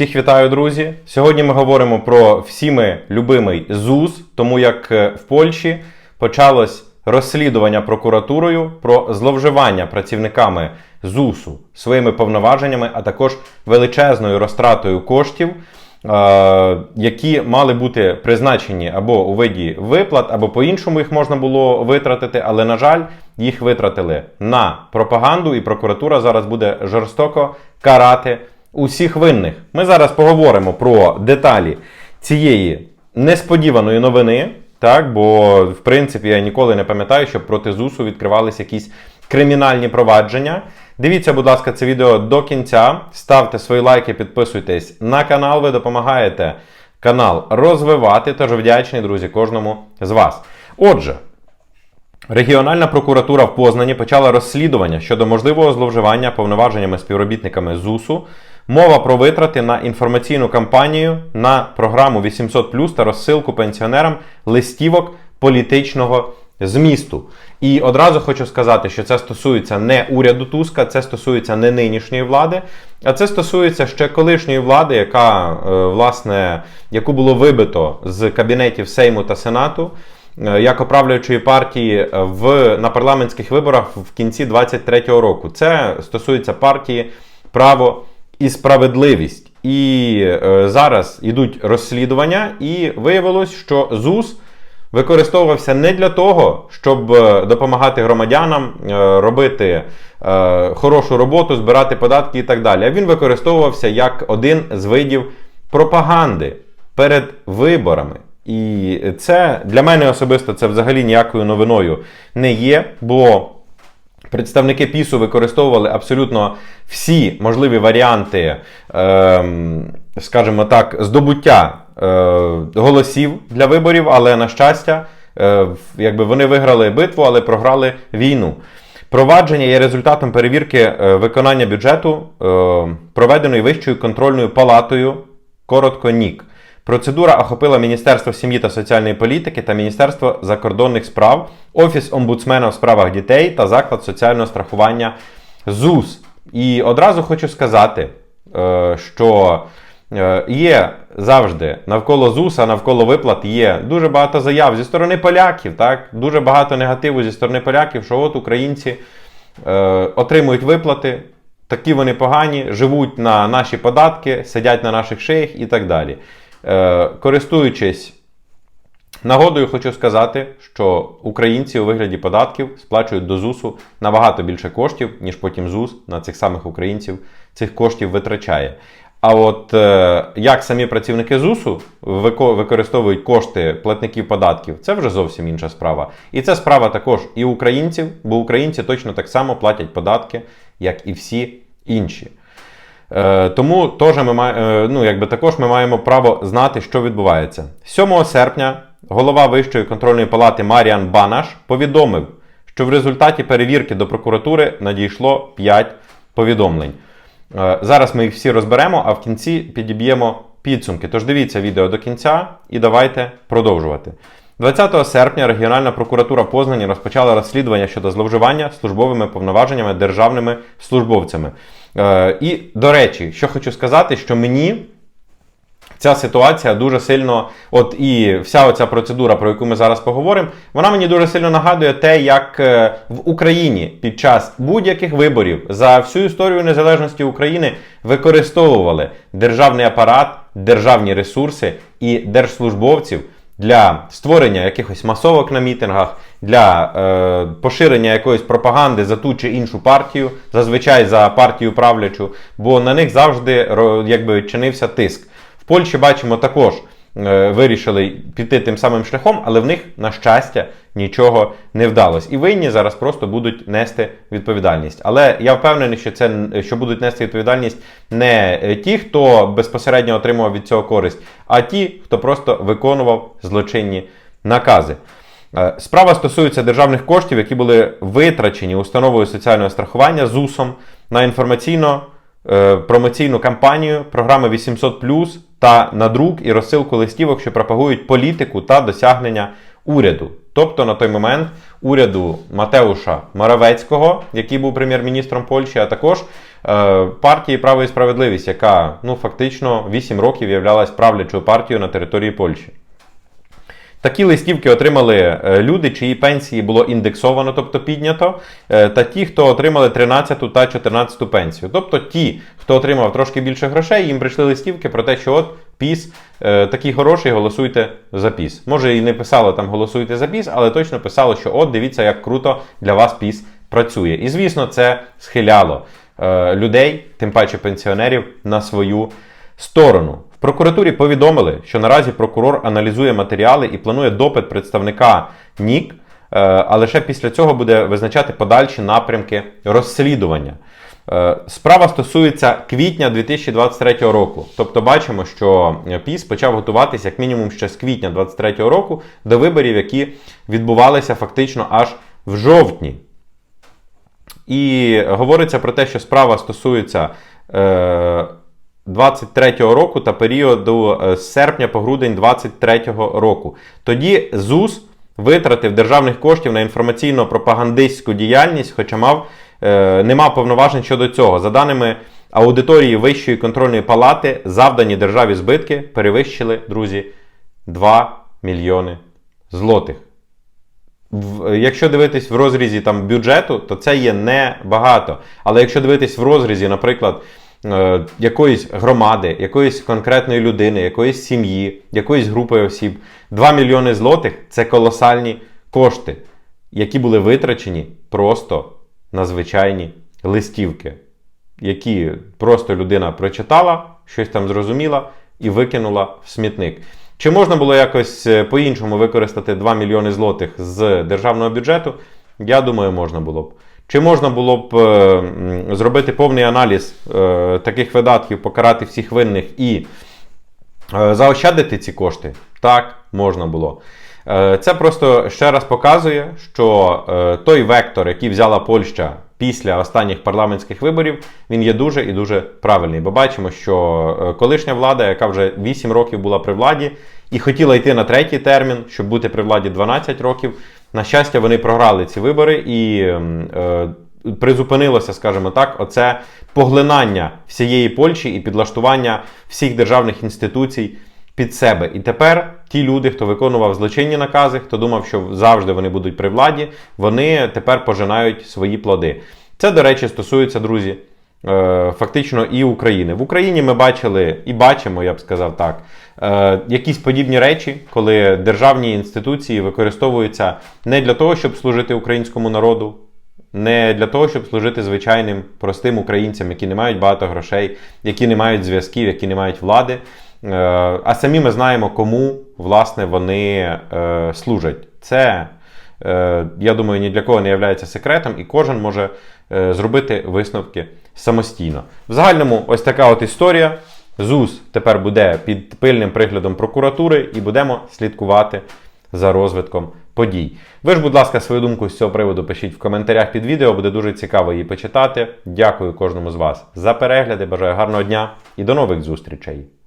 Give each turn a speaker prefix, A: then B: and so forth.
A: Всіх вітаю, друзі! Сьогодні ми говоримо про всіми любимий ЗУЗ, тому як е, в Польщі почалось розслідування прокуратурою про зловживання працівниками ЗУСу своїми повноваженнями, а також величезною розтратою коштів, е, які мали бути призначені або у виді виплат, або по-іншому їх можна було витратити, але, на жаль, їх витратили на пропаганду, і прокуратура зараз буде жорстоко карати усіх винних. Ми зараз поговоримо про деталі цієї несподіваної новини. Так, бо в принципі я ніколи не пам'ятаю, щоб проти ЗУСу відкривалися якісь кримінальні провадження. Дивіться, будь ласка, це відео до кінця. Ставте свої лайки, підписуйтесь на канал. Ви допомагаєте канал розвивати. Тож вдячний, друзі, кожному з вас. Отже. Регіональна прокуратура в Познані почала розслідування щодо можливого зловживання повноваженнями співробітниками ЗУСу. Мова про витрати на інформаційну кампанію на програму 800 та розсилку пенсіонерам листівок політичного змісту. І одразу хочу сказати, що це стосується не уряду Туска, це стосується не нинішньої влади, а це стосується ще колишньої влади, яка е, власне яку було вибито з кабінетів Сейму та Сенату е, як оправлюючої партії в, на парламентських виборах в кінці 23-го року. Це стосується партії Право і справедливість. І е, зараз йдуть розслідування, і виявилось, що ЗУС використовувався не для того, щоб е, допомагати громадянам е, робити е, хорошу роботу, збирати податки і так далі. А він використовувався як один з видів пропаганди перед виборами. І це для мене особисто це взагалі ніякою новиною не є, бо представники ПІСу використовували абсолютно всі можливі варіанти, е, скажімо так, здобуття е, голосів для виборів, але на щастя, е, якби вони виграли битву, але програли війну. Провадження є результатом перевірки е, виконання бюджету, е, проведеної Вищою контрольною палатою, коротко НІК. Процедура охопила Міністерство сім'ї та соціальної політики та Міністерство закордонних справ, Офіс омбудсмена в справах дітей та заклад соціального страхування ЗУС. І одразу хочу сказати, е, що е, є завжди навколо ЗУСа, навколо виплат є дуже багато заяв зі сторони поляків, так? дуже багато негативу зі сторони поляків, що от українці е, отримують виплати. Такі вони погані, живуть на наші податки, сидять на наших шиях і так далі. Е, користуючись нагодою, хочу сказати, що українці у вигляді податків сплачують до ЗУСу набагато більше коштів, ніж потім ЗУС на цих самих українців цих коштів витрачає. А от е, як самі працівники ЗУСу використовують кошти платників податків, це вже зовсім інша справа. І це справа також і українців, бо українці точно так само платять податки, як і всі інші. Е, Тому теж ми має- е, ну, якби також ми маємо право знати, що відбувається. 7 серпня голова Вищої контрольної палати Маріан Банаш повідомив, що в результаті перевірки до прокуратури надійшло 5 повідомлень. Е, Зараз ми їх всі розберемо, а в кінці підіб'ємо підсумки. Тож дивіться відео до кінця і давайте продовжувати. 20 серпня регіональна прокуратура Познані розпочала розслідування щодо зловживання службовими повноваженнями державними службовцями. Е, І, до речі, що хочу сказати, що мені ця ситуація дуже сильно, от і вся оця процедура, про яку ми зараз поговоримо, вона мені дуже сильно нагадує те, як е, в Україні під час будь-яких виборів за всю історію незалежності України використовували державний апарат, державні ресурси і держслужбовців для створення якихось масовок на мітингах, для е, поширення якоїсь пропаганди за ту чи іншу партію, зазвичай за партію правлячу, бо на них завжди якби чинився тиск. В Польщі бачимо також вирішили піти тим самим шляхом, але в них, на щастя, нічого не вдалося. І винні зараз просто будуть нести відповідальність. Але я впевнений, що це що будуть нести відповідальність не е, ті, хто безпосередньо отримував від цього користь, а ті, хто просто виконував злочинні накази. Е, Справа стосується державних коштів, які були витрачені установою соціального страхування ЗУСом на інформаційно е, промоційну кампанію програми 800 та на друк і розсилку листівок, що пропагують політику та досягнення уряду. тобто на той момент уряду Матеуша Моравецького, який був прем'єр-міністром Польщі, а також е, партії Право і справедливість, яка ну, фактично 8 років являлась правлячою партією на території Польщі. Такі листівки отримали е, люди, чиї пенсії було індексовано, тобто піднято, е, та ті, хто отримали 13 та 14 пенсію. Тобто ті, хто отримав трошки більше грошей, їм прийшли листівки про те, що от піс е, такий хороший, голосуйте за піс. Може і не писало там голосуйте за піс, але точно писало, що от дивіться, як круто для вас піс працює. І звісно, це схиляло людей, тим паче пенсіонерів, на свою сторону. В прокуратурі повідомили, що наразі прокурор аналізує матеріали і планує допит представника НІК, а лише після цього буде визначати подальші напрямки розслідування. Е, Справа стосується квітня 2023 року. Тобто бачимо, що ПІС почав готуватися як мінімум ще з квітня 2023 року до виборів, які відбувалися фактично аж в жовтні. І говориться про те, що справа стосується е, 23-го року та періоду е, з серпня по грудень 23-го року. Тоді ЗУС витратив державних коштів на інформаційно-пропагандистську діяльність, хоча мав, е, не мав повноважень щодо цього. За даними аудиторії Вищої контрольної палати, завдані державі збитки перевищили, друзі, 2 мільйони злотих. В- Якщо дивитись в розрізі там, бюджету, то це є небагато. Але якщо дивитись в розрізі, наприклад, е, якоїсь громади, якоїсь конкретної людини, якоїсь сім'ї, якоїсь групи осіб, 2 мільйони злотих це колосальні кошти, які були витрачені просто на звичайні листівки, які просто людина прочитала, щось там зрозуміла і викинула в смітник. Чи можна було якось е, по-іншому використати 2 мільйони злотих з державного бюджету? Я думаю, можна було б. Чи можна було б е, зробити повний аналіз е, таких видатків, покарати всіх винних і е, заощадити ці кошти? Так, можна було. Е, Це просто ще раз показує, що е, той вектор, який взяла Польща після останніх парламентських виборів, він є дуже і дуже правильний. Бо бачимо, що е, колишня влада, яка вже 8 років була при владі і хотіла йти на третій термін, щоб бути при владі 12 років. На щастя, вони програли ці вибори і ем, е, призупинилося, скажімо так, оце поглинання всієї Польщі і підлаштування всіх державних інституцій під себе. І тепер ті люди, хто виконував злочинні накази, хто думав, що завжди вони будуть при владі, вони тепер пожинають свої плоди. Це, до речі, стосується, друзі, фактично і України. В Україні ми бачили і бачимо, я б сказав так, е, якісь подібні речі, коли державні інституції використовуються не для того, щоб служити українському народу, не для того, щоб служити звичайним простим українцям, які не мають багато грошей, які не мають зв'язків, які не мають влади. Е, А самі ми знаємо, кому власне вони е, служать. Це, е, я думаю, ні для кого не є секретом, і кожен може е, зробити висновки самостійно. В загальному, ось така от історія. ЗУС тепер буде під пильним приглядом прокуратури і будемо слідкувати за розвитком подій. Ви ж, будь ласка, свою думку з цього приводу пишіть в коментарях під відео, буде дуже цікаво її почитати. Дякую кожному з вас за перегляди. Бажаю гарного дня і до нових зустрічей!